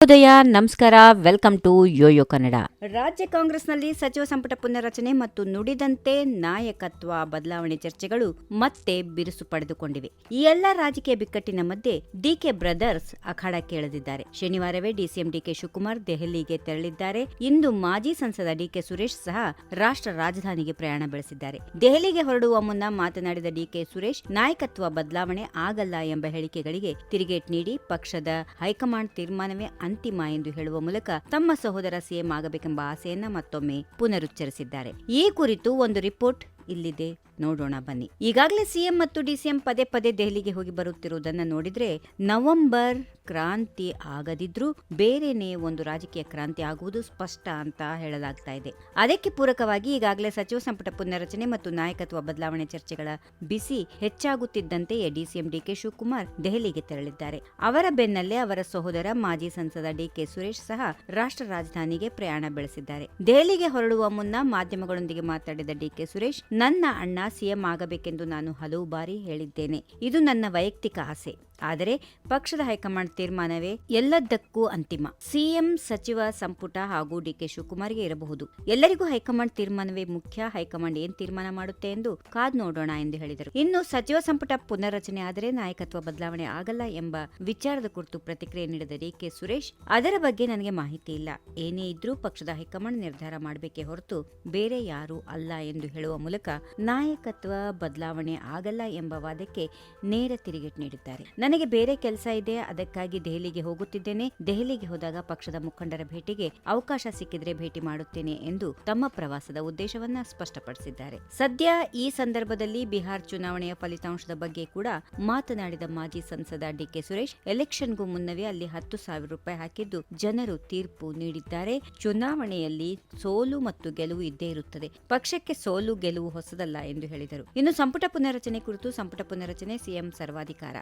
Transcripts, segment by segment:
ಶುಭೋದಯ ನಮಸ್ಕಾರ welcome to Yoyo Kannada ರಾಜ್ಯ ಕಾಂಗ್ರೆಸ್ನಲ್ಲಿ ಸಚಿವ ಸಂಪುಟ ಪುನರ್ರಚನೆ ಮತ್ತು ನುಡಿದಂತೆ ನಾಯಕತ್ವ ಬದಲಾವಣೆ ಚರ್ಚೆಗಳು ಮತ್ತೆ ಬಿರುಸು ಪಡೆದುಕೊಂಡಿವೆ. ಈ ಎಲ್ಲ ರಾಜಕೀಯ ಬಿಕ್ಕಟ್ಟಿನ ಮಧ್ಯೆ ಡಿಕೆ ಬ್ರದರ್ಸ್ ಅಖಾಡ ಕೇಳದಿದ್ದಾರೆ. ಶನಿವಾರವೇ ಡಿಸಿಎಂ ಡಿಕೆ ಶಿವಕುಮಾರ್ ದೆಹಲಿಗೆ ತೆರಳಿದ್ದಾರೆ. ಇಂದು ಮಾಜಿ ಸಂಸದ ಡಿಕೆ ಸುರೇಶ್ ಸಹ ರಾಷ್ಟ್ರ ರಾಜಧಾನಿಗೆ ಪ್ರಯಾಣ ಬೆಳೆಸಿದ್ದಾರೆ. ದೆಹಲಿಗೆ ಹೊರಡುವ ಮುನ್ನ ಮಾತನಾಡಿದ ಡಿಕೆ ಸುರೇಶ್, ನಾಯಕತ್ವ ಬದಲಾವಣೆ ಆಗಲ್ಲ ಎಂಬ ಹೇಳಿಕೆಗಳಿಗೆ ತಿರುಗೇಟ್ ನೀಡಿ ಪಕ್ಷದ ಹೈಕಮಾಂಡ್ ತೀರ್ಮಾನವೇ ಅಂತಿಮ ಎಂದು ಹೇಳುವ ಮೂಲಕ ತಮ್ಮ ಸಹೋದರ ಸಿಎಂ ಆಗಬೇಕೆಂಬ ಆಸೆಯನ್ನ ಮತ್ತೊಮ್ಮೆ ಪುನರುಚ್ಚರಿಸಿದ್ದಾರೆ. ಈ ಕುರಿತು ಒಂದು ರಿಪೋರ್ಟ್ ಇಲ್ಲಿದೆ. ನೋಡೋಣ ಬನ್ನಿ. ಈಗಾಗಲೇ ಸಿಎಂ ಮತ್ತು ಡಿಸಿಎಂ ಪದೇ ಪದೇ ದೆಹಲಿಗೆ ಹೋಗಿ ಬರುತ್ತಿರುವುದನ್ನ ನೋಡಿದ್ರೆ ನವೆಂಬರ್ ಕ್ರಾಂತಿ ಆಗದಿದ್ರೂ ಬೇರೆನೇ ಒಂದು ರಾಜಕೀಯ ಕ್ರಾಂತಿ ಆಗುವುದು ಸ್ಪಷ್ಟ ಅಂತ ಹೇಳಲಾಗ್ತಾ ಇದೆ. ಅದಕ್ಕೆ ಪೂರಕವಾಗಿ ಈಗಾಗಲೇ ಸಚಿವ ಸಂಪುಟ ಪುನರ್ರಚನೆ ಮತ್ತು ನಾಯಕತ್ವ ಬದಲಾವಣೆ ಚರ್ಚೆಗಳ ಬಿಸಿ ಹೆಚ್ಚಾಗುತ್ತಿದ್ದಂತೆಯೇ ಡಿಸಿಎಂ ಡಿಕೆ ಶಿವಕುಮಾರ್ ದೆಹಲಿಗೆ ತೆರಳಿದ್ದಾರೆ. ಅವರ ಬೆನ್ನಲ್ಲೇ ಅವರ ಸಹೋದರ ಮಾಜಿ ಸಂಸದ ಡಿಕೆ ಸುರೇಶ್ ಸಹ ರಾಷ್ಟ್ರ ರಾಜಧಾನಿಗೆ ಪ್ರಯಾಣ ಬೆಳೆಸಿದ್ದಾರೆ. ದೆಹಲಿಗೆ ಹೊರಡುವ ಮುನ್ನ ಮಾಧ್ಯಮಗಳೊಂದಿಗೆ ಮಾತಾಡಿದ ಡಿಕೆ ಸುರೇಶ್, ನನ್ನ ಅಣ್ಣ ಸಿಎಂ ಆಗಬೇಕೆಂದು ನಾನು ಹಲವು ಬಾರಿ ಹೇಳಿದ್ದೇನೆ. ಇದು ನನ್ನ ವೈಯಕ್ತಿಕ ಆಸೆ. ಆದರೆ ಪಕ್ಷದ ಹೈಕಮಾಂಡ್ ತೀರ್ಮಾನವೇ ಎಲ್ಲದಕ್ಕೂ ಅಂತಿಮ. ಸಿಎಂ ಸಚಿವ ಸಂಪುಟ ಹಾಗೂ ಡಿಕೆ ಶಿವಕುಮಾರ್ಗೆ ಇರಬಹುದು. ಎಲ್ಲರಿಗೂ ಹೈಕಮಾಂಡ್ ತೀರ್ಮಾನವೇ ಮುಖ್ಯ. ಹೈಕಮಾಂಡ್ ಏನ್ ತೀರ್ಮಾನ ಮಾಡುತ್ತೆ ಎಂದು ಕಾದ್ ನೋಡೋಣ ಎಂದು ಹೇಳಿದರು. ಇನ್ನು ಸಚಿವ ಸಂಪುಟ ಪುನರ್ರಚನೆ ಆದರೆ ನಾಯಕತ್ವ ಬದಲಾವಣೆ ಆಗಲ್ಲ ಎಂಬ ವಿಚಾರದ ಕುರಿತು ಪ್ರತಿಕ್ರಿಯೆ ನೀಡಿದ ಡಿಕೆ ಸುರೇಶ್, ಅದರ ಬಗ್ಗೆ ನನಗೆ ಮಾಹಿತಿ ಇಲ್ಲ. ಏನೇ ಇದ್ರೂ ಪಕ್ಷದ ಹೈಕಮಾಂಡ್ ನಿರ್ಧಾರ ಮಾಡಬೇಕೇ ಹೊರತು ಬೇರೆ ಯಾರೂ ಅಲ್ಲ ಎಂದು ಹೇಳುವ ಮೂಲಕ ನಾಯಕತ್ವ ಬದಲಾವಣೆ ಆಗಲ್ಲ ಎಂಬ ವಾದಕ್ಕೆ ನೇರ ತಿರುಗೇಟು ನೀಡಿದ್ದಾರೆ. ನನಗೆ ಬೇರೆ ಕೆಲಸ ಇದೆ, ಅದಕ್ಕಾಗಿ ದೆಹಲಿಗೆ ಹೋಗುತ್ತಿದ್ದೇನೆ. ದೆಹಲಿಗೆ ಹೋದಾಗ ಪಕ್ಷದ ಮುಖಂಡರ ಭೇಟಿಗೆ ಅವಕಾಶ ಸಿಕ್ಕಿದ್ರೆ ಭೇಟಿ ಮಾಡುತ್ತೇನೆ ಎಂದು ತಮ್ಮ ಪ್ರವಾಸದ ಉದ್ದೇಶವನ್ನ ಸ್ಪಷ್ಟಪಡಿಸಿದ್ದಾರೆ. ಸದ್ಯ ಈ ಸಂದರ್ಭದಲ್ಲಿ ಬಿಹಾರ್ ಚುನಾವಣೆಯ ಫಲಿತಾಂಶದ ಬಗ್ಗೆ ಕೂಡ ಮಾತನಾಡಿದ ಮಾಜಿ ಸಂಸದ ಡಿಕೆ ಸುರೇಶ್, ಎಲೆಕ್ಷನ್ಗೂ ಮುನ್ನವೇ ಅಲ್ಲಿ ಹತ್ತು ಸಾವಿರ ರೂಪಾಯಿ ಹಾಕಿದ್ದು ಜನರು ತೀರ್ಪು ನೀಡಿದ್ದಾರೆ. ಚುನಾವಣೆಯಲ್ಲಿ ಸೋಲು ಮತ್ತು ಗೆಲುವು ಇದ್ದೇ ಇರುತ್ತದೆ. ಪಕ್ಷಕ್ಕೆ ಸೋಲು, ಗೆಲುವು ಹೊಸದಲ್ಲ ಎಂದು ಹೇಳಿದರು. ಇನ್ನು ಸಂಪುಟ ಪುನರಚನೆ ಕುರಿತು ಸಂಪುಟ ಪುನರಚನೆ ಸಿಎಂ ಸರ್ವಾಧಿಕಾರ.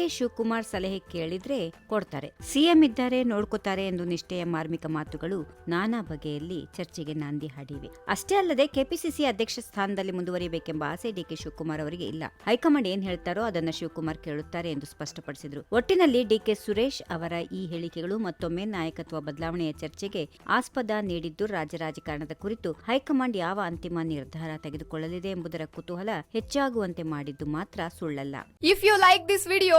ಡಿಕೆ ಶಿವಕುಮಾರ್ ಸಲಹೆ ಕೇಳಿದ್ರೆ ಕೊಡ್ತಾರೆ. ಸಿಎಂ ಇದ್ದಾರೆ, ನೋಡ್ಕೋತಾರೆ ಎಂದು ನಿಷ್ಠೆಯ ಮಾರ್ಮಿಕ ಮಾತುಗಳು ನಾನಾ ಬಗೆಯಲ್ಲಿ ಚರ್ಚೆಗೆ ನಾಂದಿ ಹಾಡಿವೆ. ಅಷ್ಟೇ ಅಲ್ಲದೆ ಕೆಪಿಸಿಸಿ ಅಧ್ಯಕ್ಷ ಸ್ಥಾನದಲ್ಲಿ ಮುಂದುವರಿಯಬೇಕೆಂಬ ಆಸೆ ಡಿಕೆ ಶಿವಕುಮಾರ್ ಅವರಿಗೆ ಇಲ್ಲ. ಹೈಕಮಾಂಡ್ ಏನ್ ಹೇಳ್ತಾರೋ ಅದನ್ನ ಶಿವಕುಮಾರ್ ಕೇಳುತ್ತಾರೆ ಎಂದು ಸ್ಪಷ್ಟಪಡಿಸಿದರು. ಒಟ್ಟಿನಲ್ಲಿ ಡಿಕೆ ಸುರೇಶ್ ಅವರ ಈ ಹೇಳಿಕೆಗಳು ಮತ್ತೊಮ್ಮೆ ನಾಯಕತ್ವ ಬದಲಾವಣೆಯ ಚರ್ಚೆಗೆ ಆಸ್ಪದ ನೀಡಿದ್ದು ರಾಜ್ಯ ರಾಜಕಾರಣದ ಕುರಿತು ಹೈಕಮಾಂಡ್ ಯಾವ ಅಂತಿಮ ನಿರ್ಧಾರ ತೆಗೆದುಕೊಳ್ಳಲಿದೆ ಎಂಬುದರ ಕುತೂಹಲ ಹೆಚ್ಚಾಗುವಂತೆ ಮಾಡಿದ್ದು ಮಾತ್ರ ಸುಳ್ಳಲ್ಲ. If you like this video